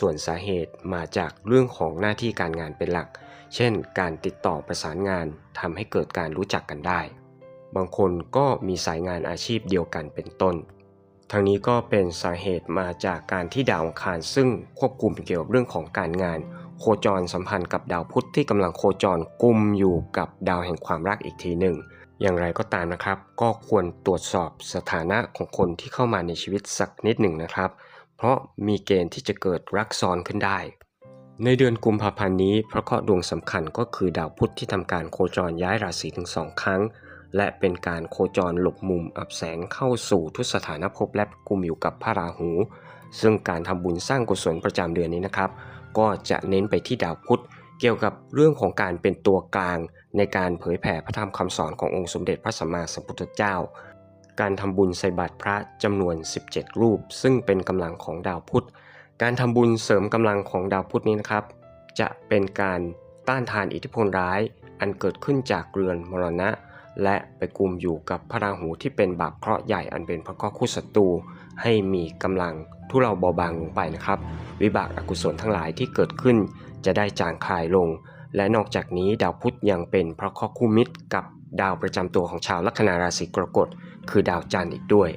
ส่วนสาเหตุมาจากเรื่องของหน้าที่การงานเป็นหลัก เช่น การติดต่อประสานงานทำให้เกิดการรู้จักกันได้ บางคนก็มีสายงานอาชีพเดียวกันเป็นต้นทั้งนี้ก็เป็นสาเหตุมาจากการที่ดาวอังคารซึ่งควบคุมเกี่ยวกับเรื่องของการงาน โคจรสัมพันธ์กับดาวพุธที่กำลังโคจรกุมอยู่กับดาวแห่งความรักอีกทีหนึ่ง อย่างไรก็ตามนะครับ ก็ควรตรวจสอบสถานะของคนที่เข้ามาในชีวิตสักนิดหนึ่งนะครับ เพราะมีเกณฑ์ที่จะเกิดรักซ้อนขึ้นได้ ในเดือนกุมภาพันธ์นี้พระเคราะห์ดวงสำคัญก็คือดาวพุธที่ทำการโคจรย้ายราศีถึงสองครั้ง และเป็นการโคจรหลบมุมอับแสงเข้าสู่ทุสถานภพและกุมอยู่กับพระราหู ซึ่งการทำบุญสร้างกุศลประจำเดือนนี้นะครับ ก็จะเน้นไปที่ดาวพุธเกี่ยวกับเรื่องของการเป็นตัวกลางในการเผยแผ่พระธรรมคำสอนขององค์สมเด็จพระสัมมาสัมพุทธเจ้า การทำบุญใส่บาตรพระจำนวน 17 รูป ซึ่งเป็นกำลังของดาวพุธ การทำบุญเสริมกำลังของดาวพุธนี้นะครับ จะเป็นการต้านทานอิทธิพลร้าย อันเกิดขึ้นจากเรือนมรณะ และไปกลุ่มอยู่กับพระราหูที่เป็นบาปเคราะห์ใหญ่อันเป็นพระเคราะห์คู่ศัตรูให้มีกำลังทุเลาเบาบางลงไปนะครับ วิบากอกุศลทั้งหลายที่เกิดขึ้น จะได้จางคลายลง และนอกจากนี้ดาวพุธยังเป็นพระเคราะห์คู่มิตรกับ ดาวประจำตัวของชาวลัคนาราศีกรกฎคือดาวจันทร์อีกด้วย